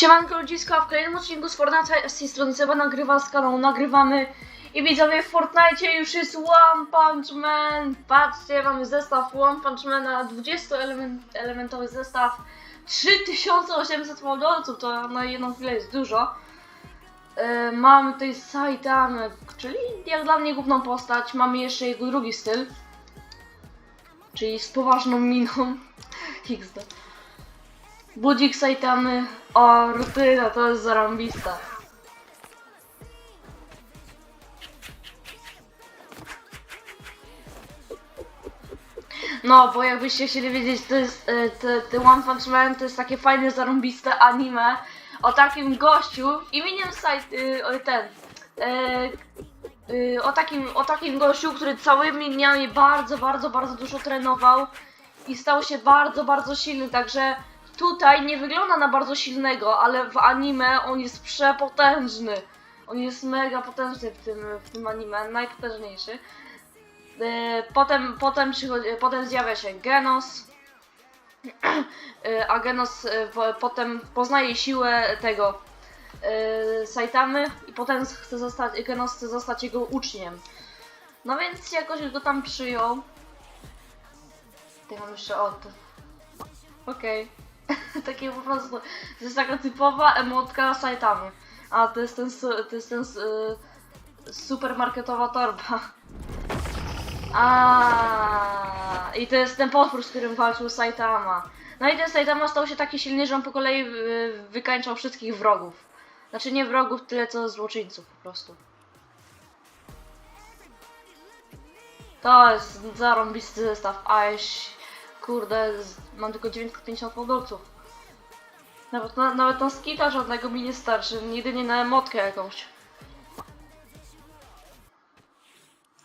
Siemanko ludziska, w kolejnym odcinku z Fortnite z tej strony Seba nagrywa z kanału Nagrywamy. I widzowie w Fortnite już jest One Punch Man. Patrzcie, mamy zestaw One Punch Mana 20 element, elementowy zestaw. 3800 dolców, to na jedną chwilę jest dużo. Yy, Mamy tutaj Saitamy, czyli jak dla mnie główną postać. Mamy jeszcze jego drugi styl Czyli z poważną miną. XD Budzik Saitamy. O, rutyna, to jest zarąbista. No, bo jakbyście chcieli wiedzieć, to jest te One Punch Man to jest takie fajne, zarąbiste anime o takim gościu imieniem Sait, y, ten, e, y, o takim, o takim gościu, który całymi dniami bardzo, bardzo, bardzo dużo trenował i stał się bardzo, bardzo silny, także tutaj nie wygląda na bardzo silnego, ale w anime on jest przepotężny. On jest mega potężny w tym, w tym anime, najpotężniejszy. E, Potem, potem, przychodzi, potem zjawia się Genos, E, a Genos e, potem poznaje siłę tego Saitamy i potem chce zostać, Genos chce zostać jego uczniem. No więc jakoś go tam przyjął. Tutaj mam jeszcze od. Okej. Takie po prostu. To jest taka typowa emotka Saitamy. A to jest ten, to jest ten y, supermarketowa torba. A i to jest ten potwór, z którym walczył Saitama. No i ten Saitama stał się taki silny, że on po kolei y, wykańczał wszystkich wrogów. Znaczy nie wrogów, tyle co złoczyńców po prostu. To jest zarąbisty zestaw, a jeś, kurde, mam tylko 950 fałdolców. Nawet na, nawet na skita żadnego mi nie starczy, jedynie na emotkę jakąś.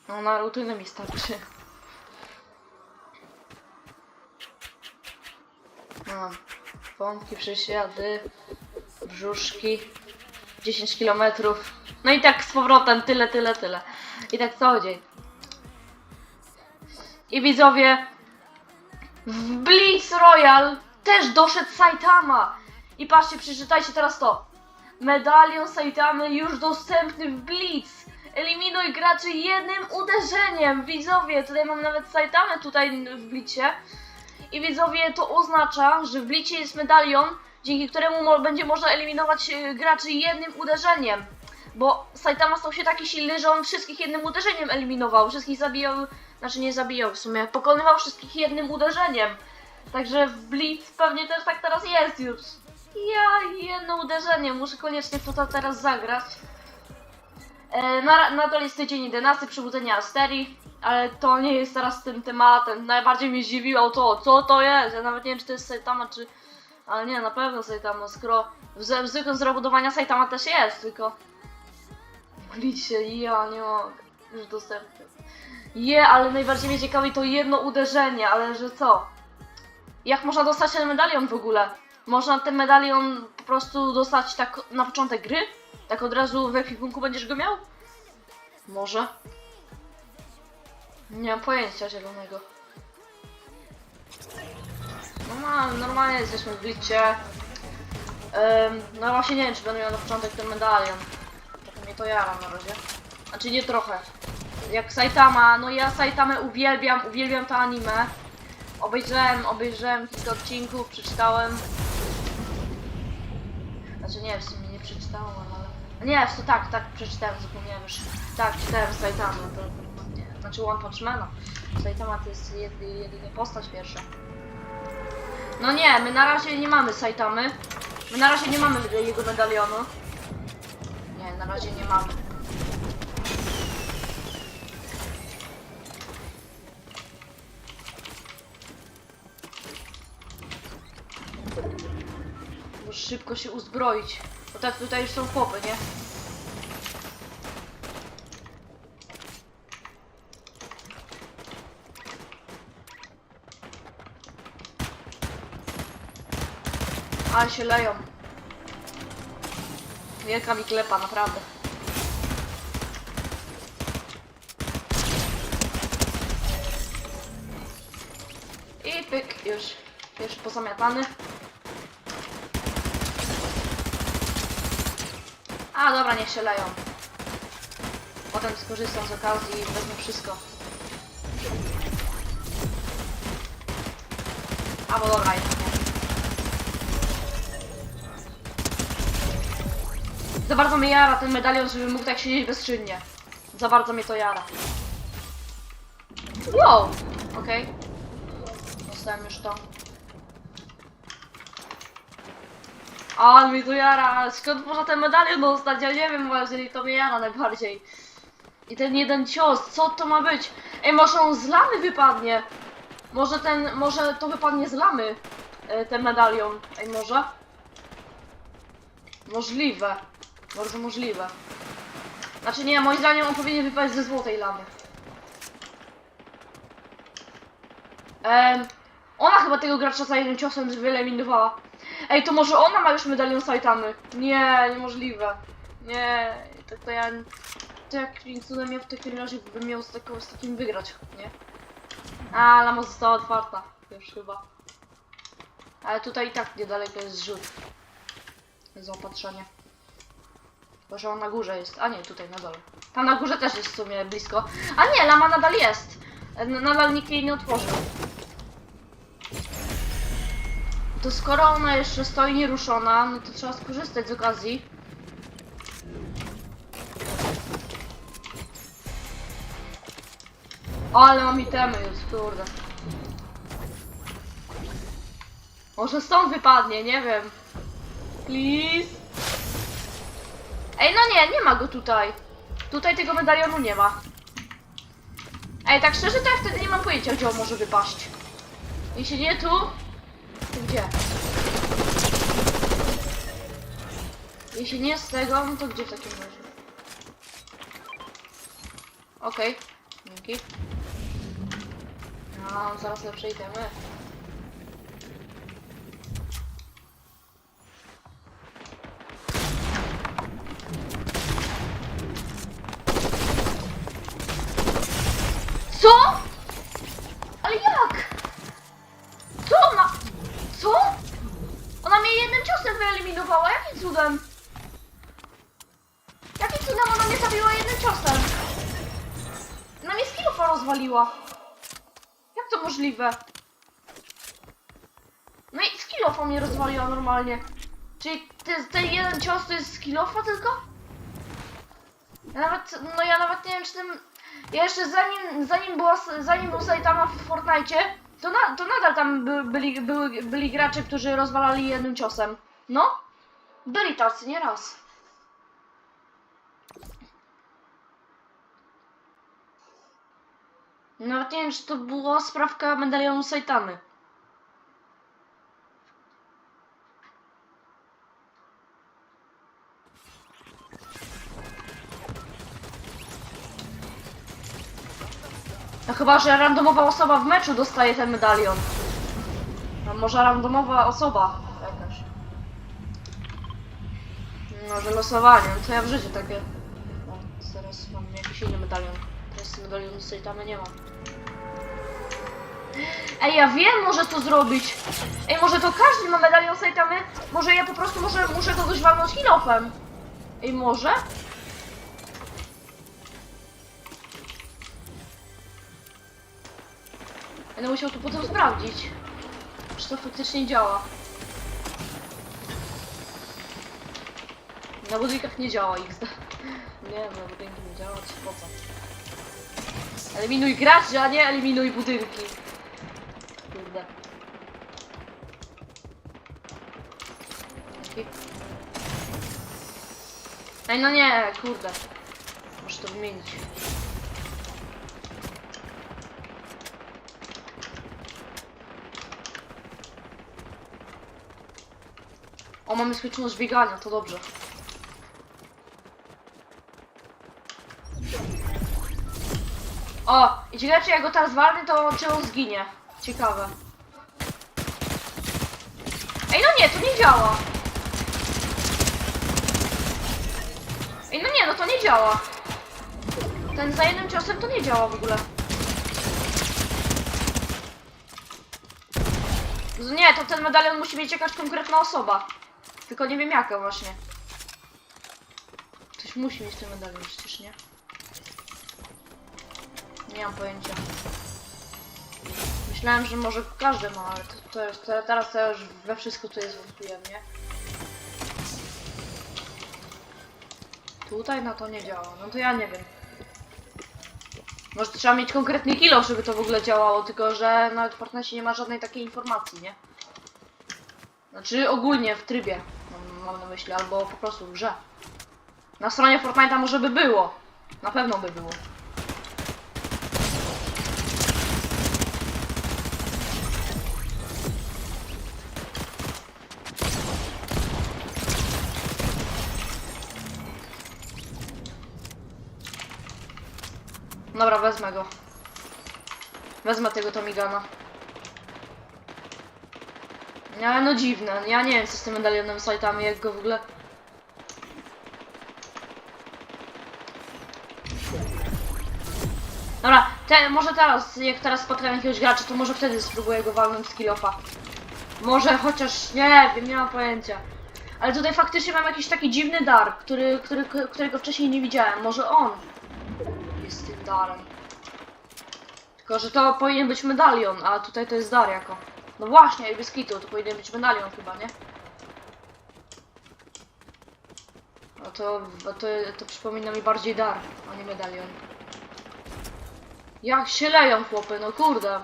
No na rutynę mi starczy. No, pompki, przysiady, brzuszki, 10 km. No i tak z powrotem, tyle, tyle, tyle. I tak co dzień. I widzowie, w Blitz Royal też doszedł Saitama. I patrzcie, przeczytajcie teraz to. Medalion Saitamy już dostępny w Blitz. Eliminuj graczy jednym uderzeniem. Widzowie, tutaj mam nawet Saitamę tutaj w Blicie. I widzowie, to oznacza, że w Blicie jest medalion, dzięki któremu będzie można eliminować e, graczy jednym uderzeniem. Bo Saitama stał się taki silny, że on wszystkich jednym uderzeniem eliminował. Wszystkich zabijał, znaczy nie zabijał w sumie, pokonywał wszystkich jednym uderzeniem. Także w Blitz pewnie też tak teraz jest już. Ja, jedno uderzenie, muszę koniecznie w to teraz zagrać. E, na, nadal jest tydzień 11 Przebudzenia Asterii, ale to nie jest teraz tym tematem. Najbardziej mnie zdziwiło to, co to jest. Ja nawet nie wiem, czy to jest Saitama, czy... Ale nie, na pewno Saitama, skoro w, zwykłym z rebudowania Saitama też jest, tylko... Widzicie, ja nie mogę. Już dostępny. Je, ale najbardziej mnie ciekawi to jedno uderzenie, ale że co? Jak można dostać ten medalion w ogóle? Można ten medalion po prostu dostać tak na początek gry? Tak od razu w ekwipunku będziesz go miał? Może. Nie mam pojęcia zielonego. No mam, normalnie jesteśmy w glicie. Um, no właśnie nie wiem, czy będę miał na początek ten medalion. Trochę mnie to jara na razie. Znaczy nie trochę. Jak Saitama, no ja Saitamę uwielbiam, uwielbiam to anime. Obejrzałem, obejrzałem kilka odcinków, przeczytałem. Znaczy nie, w sumie nie przeczytałem, ale... Nie, w sumie tak, tak, przeczytałem, zapomniałem już. Tak, czytałem Saitama, to... Nie, znaczy One Punch Mana. Saitama to jest jedy, jedynie postać pierwsza. No nie, my na razie nie mamy Saitamy. My na razie nie mamy jego medalionu. Nie, na razie nie mamy. Szybko się uzbroić. Bo tak tutaj już są chłopy, nie? Ale się leją. Wielka mi klepa, naprawdę. I pyk, już. Pierwszy pozamiatany. A dobra, niech się leją. Potem skorzystam z okazji i wezmę wszystko. A bo dobra, nie. Za bardzo mnie jara ten medalion, żeby mógł tak siedzieć bezczynnie. Za bardzo mnie to jara. Wow! Okej. Dostałem już to. Ale mi to jara, skąd można ten medalion dostać? Ja nie wiem właśnie, to mnie jara najbardziej. I ten jeden cios, co to ma być? Ej, może on z lamy wypadnie? Może ten, może to wypadnie z lamy, e, ten medalion. Ej, może? Możliwe. Bardzo możliwe. Znaczy nie, moim zdaniem on powinien wypaść ze złotej lamy. Em, ona chyba tego gracza za jednym ciosem wyeliminowała. Ej, to może ona ma już medalion Saitamy? Nie, niemożliwe. Nie, tak to ja... To jak cudem ja w takim razie bym miał z, taką, z takim wygrać, nie? A, lama została otwarta. Już chyba. Ale tutaj i tak niedaleko jest zrzut. Zaopatrzenie. Chyba, że on na górze jest. A nie, tutaj na dole. Tam na górze też jest w sumie blisko. A nie, lama nadal jest. N- Nadal nikt jej nie otworzył. To skoro ona jeszcze stoi nieruszona, no to trzeba skorzystać z okazji. Ale mam itemy już, kurde. Może stąd wypadnie, nie wiem. Please. Ej, no nie, nie ma go tutaj. Tutaj tego medalionu nie ma. Ej, tak szczerze, to ja wtedy nie mam pojęcia, gdzie on może wypaść. Jeśli nie tu, gdzie? Jeśli nie z tego, no to gdzie w takim razie? Okej, dzięki. No, zaraz lepsze. Co? Ciosem wyeliminowała. Jakim cudem? Jakim cudem ona mnie zabiła jednym ciosem? Ona mnie skillofa rozwaliła. Jak to możliwe? No i skillofa mnie rozwaliła normalnie. Czyli ten, ten jeden cios to jest skillofa tylko? Ja nawet, no ja nawet nie wiem czy ten... Ja jeszcze zanim, zanim była, zanim był Saitama w Fortnite, to, na, to nadal tam by, byli, były, byli gracze, którzy rozwalali jednym ciosem. No? Byli tacy, nie raz. Nawet nie wiem, czy to była sprawka medalionu Saitamy. No chyba, że randomowa osoba w meczu dostaje ten medalion. A może randomowa osoba jakaś. Może losowanie, no to ja w życiu takie. No, teraz mam jakiś inny medalion. Teraz medalionu z Saitamy nie mam. Ej, ja wiem, może to zrobić. Ej, może to każdy ma medalion Saitamy? Może ja po prostu może, muszę kogoś walnąć hilofem? Ej, może? Będę musiał to potem sprawdzić. Czy to faktycznie działa. Na budynkach nie działa XD. Nie, na budynki nie działa, czy po co? Eliminuj graczy, a nie eliminuj budynki. Kurde. Ej, no nie, kurde. Muszę to wymienić. O, mamy skończoność biegania, to dobrze. O, i ciekawe czy jak go teraz walnę, to czy on zginie. Ciekawe. Ej, no nie, to nie działa. Ej, no nie, no to nie działa. Ten za jednym ciosem to nie działa w ogóle. Nie, to ten medalion musi mieć jakaś konkretna osoba. Tylko nie wiem jaka właśnie. Ktoś musi mieć ten medalion przecież, nie? Nie mam pojęcia. Myślałem, że może każdy ma, ale to, to już, to, teraz to już we wszystko tu jest wątpiłem, nie? Tutaj na to nie działa, no to ja nie wiem. Może trzeba mieć konkretny kilo, żeby to w ogóle działało, tylko że nawet w Fortnite nie ma żadnej takiej informacji, nie? Znaczy ogólnie w trybie, mam, mam na myśli, albo po prostu w grze. Na stronie Fortnite'a może by było. Na pewno by było. Dobra, wezmę go. Wezmę tego Tomigana. Nie, no dziwne. Ja nie wiem co z tym medalionem sajtami, jak go w ogóle... Dobra, te, może teraz, jak teraz spotkam jakiegoś gracza, to może wtedy spróbuję go walnąć z. Może chociaż, nie wiem, nie mam pojęcia. Ale tutaj faktycznie mam jakiś taki dziwny dar, który, który, którego wcześniej nie widziałem. Może on jest tym darem. Tylko, że to powinien być medalion, a tutaj to jest dar jako. No właśnie, i bez kitu, to powinien być medalion chyba, nie? No to, to, to przypomina mi bardziej dar, a nie medalion. Jak się leją chłopy, no kurde.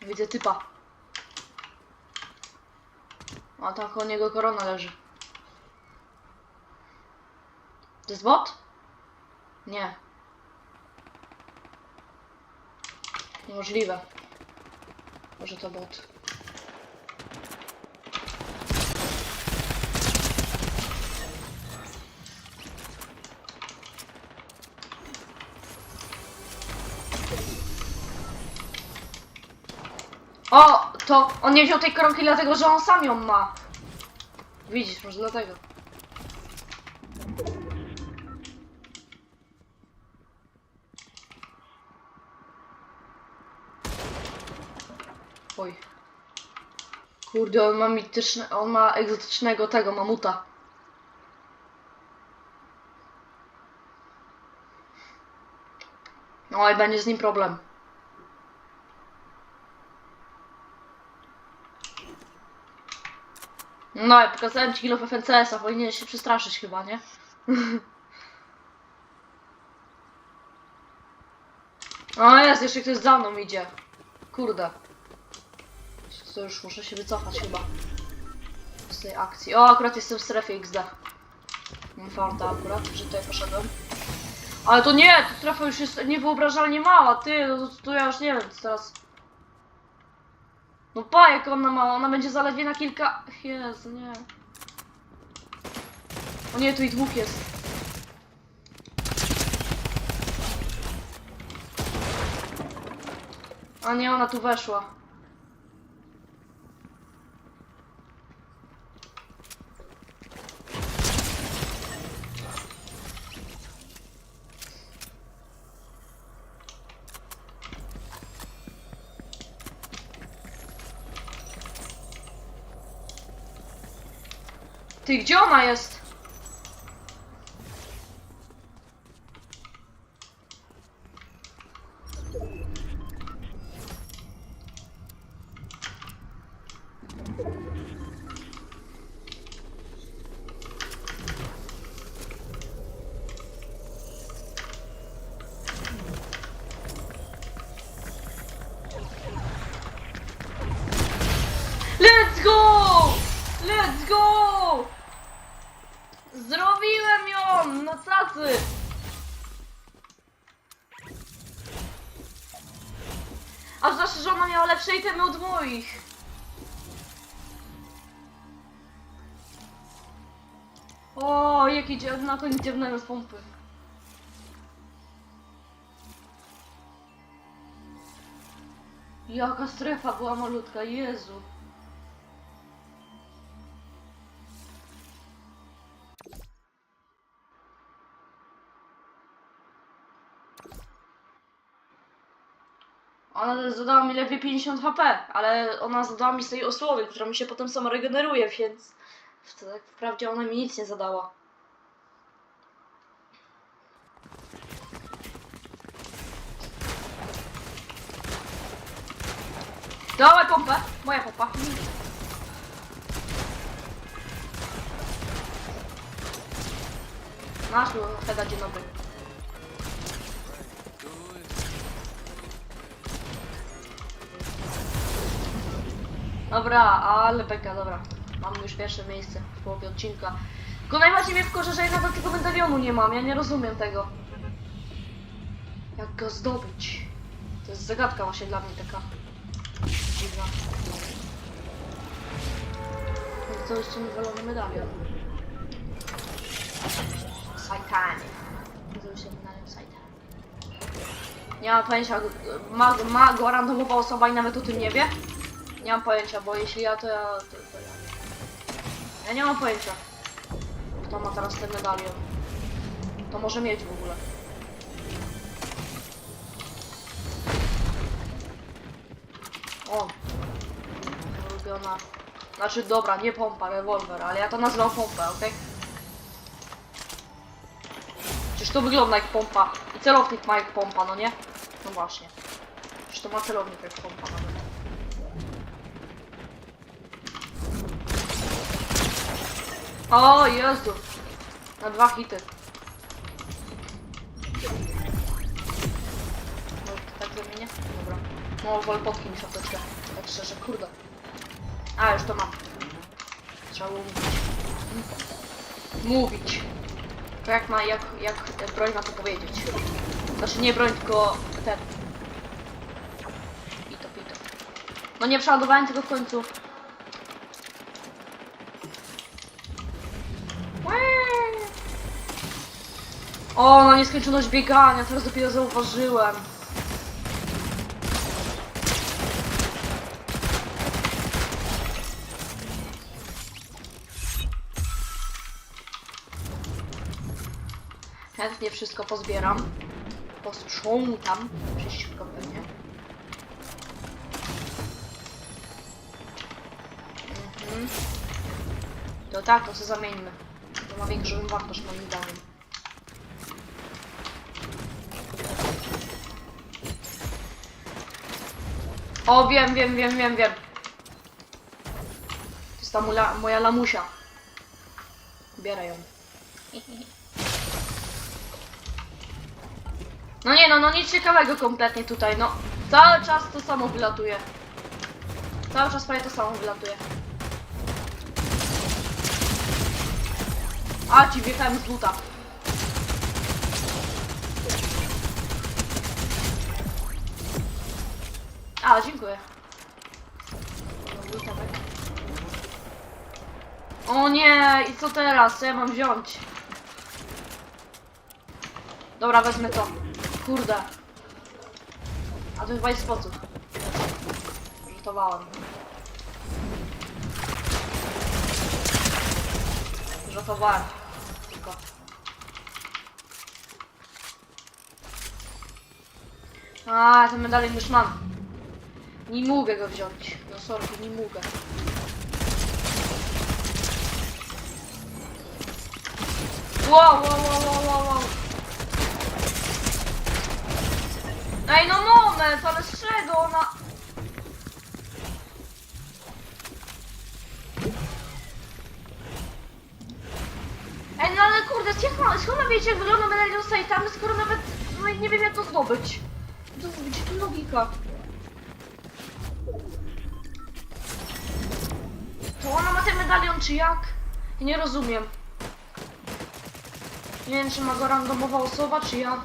Widzę typa. A tam koło niego korona leży. To jest bot? Nie. Niemożliwe. Może to bot. O, to on nie wziął tej koronki dlatego, że on sam ją ma. Widzisz, może dlatego. Kurde, on ma mityczne, on ma egzotycznego tego mamuta. No i będzie z nim problem. No i pokazałem ci kilo FNCS-a, powinieneś się przestraszyć chyba, nie? O jest, jeszcze ktoś za mną idzie. Kurde. To już muszę się wycofać chyba. Z tej akcji. O, akurat jestem w strefie XD. Mam farta akurat, że tutaj poszedłem. Ale to nie, to strefa już jest niewyobrażalnie mała, ty, no to, to ja już nie wiem, co teraz... No pa, jak ona ma, ona będzie zaledwie na kilka... Jezu, nie. O nie, tu i dwóch jest. A nie, ona tu weszła. Ty, gdzie ona jest? Dzie- na koniec dziewnego z pompy. Jaka strefa była malutka, Jezu. Ona zadała mi lepiej 50 HP, ale ona zadała mi z tej osłony, która mi się potem sama regeneruje, więc Tak wprawdzie ona mi nic nie zadała. Dawaj pompę! Moja pompa. Masz Heda dzień dobry. Dobra, ale beka, dobra. Mam już pierwsze miejsce w połowie odcinka. Tylko najbardziej mnie wkurza, że ja nawet tego medalionu nie mam. Ja nie rozumiem tego. Jak go zdobyć? To jest zagadka właśnie dla mnie taka dziwna. To jeszcze wywalony medalion. Saitani. To już jest medalion Saitani. Nie mam pojęcia, ma, ma go randomowa osoba i nawet o tym nie wie? Nie mam pojęcia, bo jeśli ja, to ja... To, to ja. ja nie mam pojęcia. Kto ma teraz ten medalion? To może mieć w ogóle. O! Ulubiona... Znaczy, dobra, nie pompa, rewolwer, ale ja to nazywam pompę, okej? Przecież to wygląda jak pompa. I celownik ma jak pompa, no nie? No właśnie. Przecież to ma celownik jak pompa nawet. O Jezu! Na dwa hity. To tak zamienię? Dobra. No, wolę potki niż apteczkę. Tak szczerze, kurde. A, już to mam. Trzeba było mówić. Mówić. To jak ma, jak, jak broń ma to powiedzieć. Znaczy nie broń, tylko ten. Pito, pito. No nie przeładowałem tego w końcu. O, no nieskończoność biegania, teraz dopiero zauważyłem. Chętnie wszystko pozbieram. Posprzątam. Prześciutko pewnie. Mhm. To tak, to co zamieńmy. To ma większą wartość moim zdaniem. O, wiem, wiem, wiem, wiem, wiem. To jest ta moja lamusia. Bierę ją. No nie no, no nic ciekawego kompletnie tutaj, no. Cały czas to samo wylatuje. Cały czas prawie to samo wylatuje. A, ci wjechałem z buta. A, dziękuję. O nie, i co teraz? Co ja mam wziąć? Dobra, wezmę to. Kurde. A to chyba jest sposób. Żartowałem. Żartowałem. Tylko. A, ten medalion już mam. Nie mogę go wziąć. No sorry, nie mogę. Wow, wow, wow, wow, wow, wow. Ej, no moment, ale z czego ona... Ej, no ale kurde, skąd ma, skąd jak wygląda medalion Saitamy, skoro nawet no, nie wiem jak to zdobyć? To, gdzie tu logika? To ona ma ten medalion, czy jak? Ja nie rozumiem. Nie wiem, czy ma go randomowa osoba, czy jak.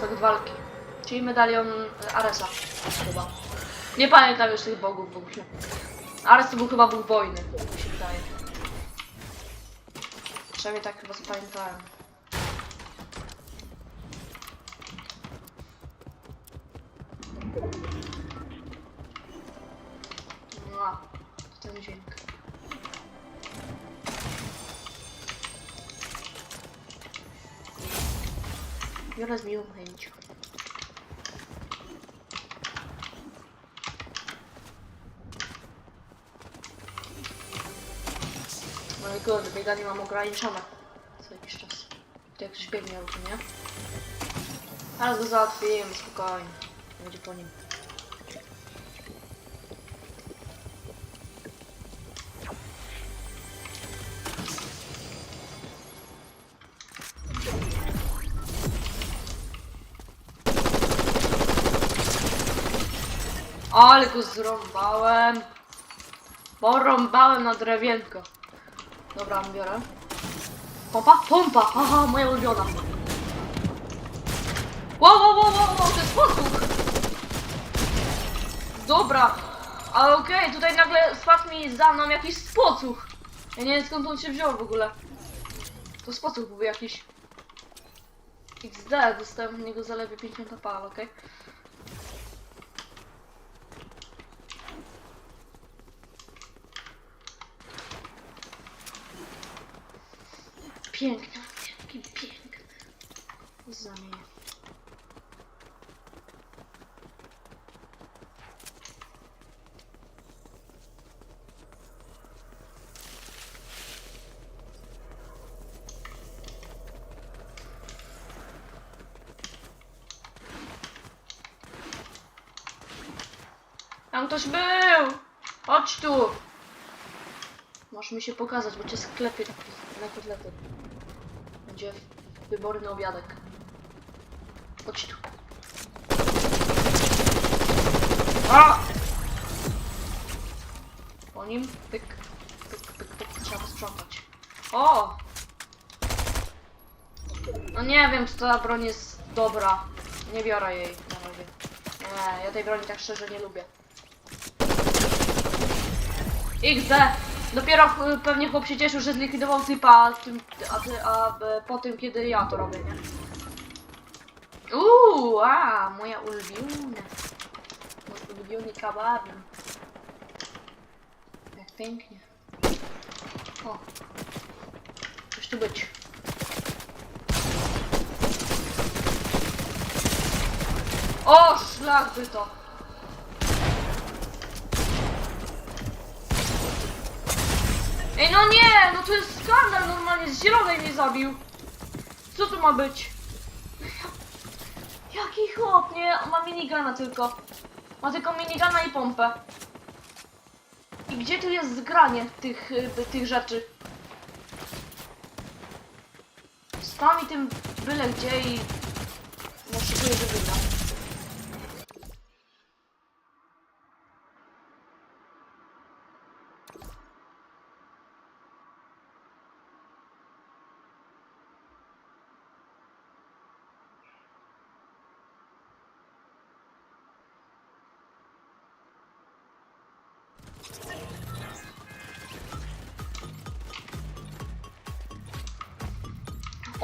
Aspekt walki. Czyli medalion e, Aresa. Chyba. Nie pamiętam już tych bogów w ogóle. Ares to był chyba bóg wojny, mi się wydaje. Przynajmniej tak chyba zapamiętałem. No, ten dźwięk. Biorę z miłą No i kurde, bieganie mam ograniczone. Co jakiś czas. To jak ktoś biegnie auto, nie? Teraz go załatwimy, spokojnie. Będzie po nim. Ale go zrąbałem. Porąbałem na drewienko. Dobra, biorę. Pompa? Pompa! Aha, moja ulubiona. Wow, wow, wow, wow, wow, to jest posłuch! Dobra. A okej, tutaj nagle spadł mi za mną jakiś spocuch. Ja nie wiem skąd on się wziął w ogóle. To spocuch był jakiś. XD, dostałem od niego zaledwie 50 pal, okej? Piękny, jaki piękny. Zamienię. Tam ktoś był! Chodź tu! Masz mi się pokazać, bo cię sklepie na kotlety. Będzie wyborny obiadek. Chodź tu. A! Po nim pyk, pyk, pyk, pyk. Trzeba posprzątać. O! No nie wiem, czy ta broń jest dobra. Nie biorę jej na razie. Nie, ja tej broni tak szczerze nie lubię. XD! Dopiero ch- pewnie chłop się cieszył, że zlikwidował typa, tym, a, ty, a e, po tym, kiedy ja to robię, nie? Uuu, a, moja ulubiona. Mój ulubiony kababin. Jak pięknie. O. Coś tu być. O, szlak by to. Ej, no nie, no to jest skandal normalnie, z zielonej mnie zabił. Co to ma być? Jaki chłop, nie? On ma minigana tylko. Ma tylko minigana i pompę. I gdzie tu jest zgranie tych, y, tych rzeczy? Stał mi tym byle gdzie i... No szykuję, że.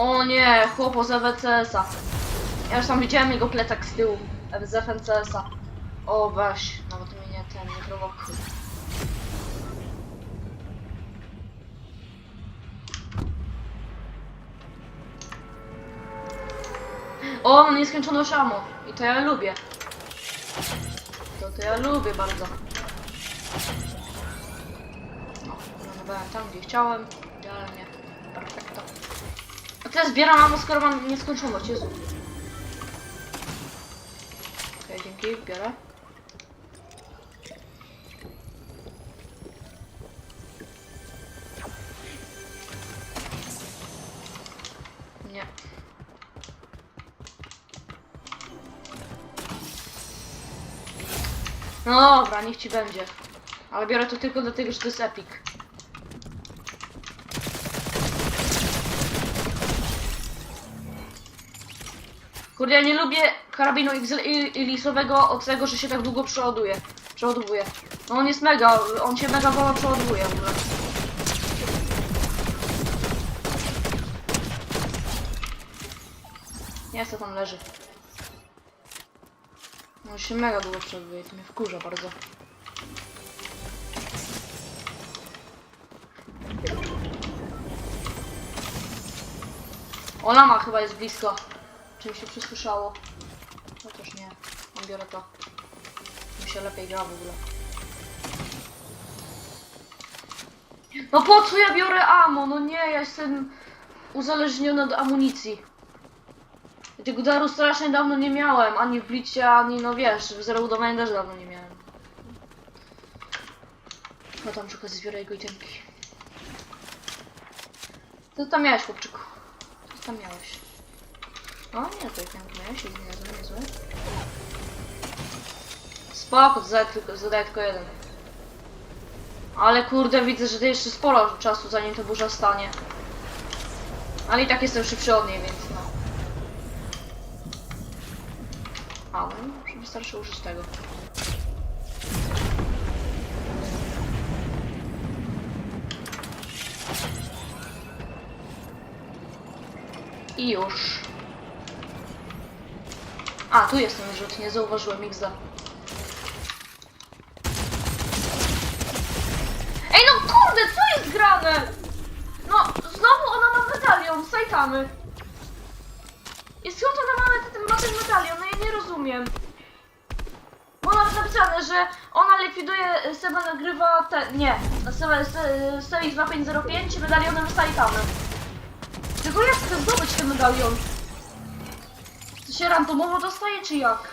O nie, chłopo z EWCS-a. Ja już tam widziałem jego plecak z tyłu. Z FNCS-a. O weź, nawet mnie nie ten, nie prowokuj. O, mam nieskończoną szamo. I to ja lubię. To, to ja lubię bardzo. No, byłem tam, gdzie chciałem. Idealnie. Perfekto. Teraz zbieram ammo, skoro mam nieskończoność, Jezu. Okej, dzięki, biorę. Nie. No dobra, niech ci będzie. Ale biorę to tylko dlatego, że to jest epic. Kurde, ja nie lubię karabinu ilisowego od tego, że się tak długo przeładuje. Przeładowuje. No on jest mega, on się mega wolno przeładuje w ogóle. Nie co tam leży. No się mega długo przeładuje, to mnie wkurza bardzo. O, lama chyba jest blisko. Czy mi się przysłyszało? Chociaż nie. On biorę to. Mi się lepiej gra w ogóle. No po co ja biorę ammo? No nie, ja jestem uzależniony od amunicji. Ja tego daru strasznie dawno nie miałem. Ani w Blicie, ani no wiesz, w Zero Budowanie też dawno nie miałem. No tam przy okazji zbiorę jego itemki. Co tam miałeś, chłopczyku? Co tam miałeś? O nie, to miałeś, jest niezłe, niezłe. Spoko, zadaję tylko, tylko jeden. Ale kurde, widzę, że to jeszcze sporo czasu, zanim to burza stanie. Ale i tak jestem szybszy od niej, więc no. A, no, może wystarczy użyć tego. I już. A, tu jest ten rzut, nie zauważyłem XD. Ej, no kurde, co jest grane? No, znowu ona ma medalion z Saitamy. I skąd ona ma ten, ma ten medalion? No ja nie rozumiem. Bo jest napisane, że ona likwiduje, Seba nagrywa te, nie, Seba, Se- Sebix 2505 medalionem z Saitamy. Tylko jak chcę zdobyć ten medalion? Się randomowo dostaje, czy jak?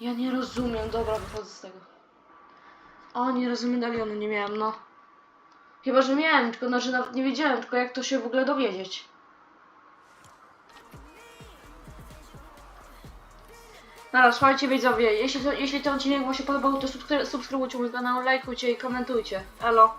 Ja nie rozumiem, dobra, wychodzę z tego. O, nie rozumiem medalionu, nie miałem, no. Chyba, że miałem, tylko no, że nawet nie wiedziałem, tylko jak to się w ogóle dowiedzieć. Dobra, słuchajcie widzowie, jeśli, jeśli ten odcinek wam się podobał, to subskry- subskrybujcie mój kanał, lajkujcie i komentujcie. Elo.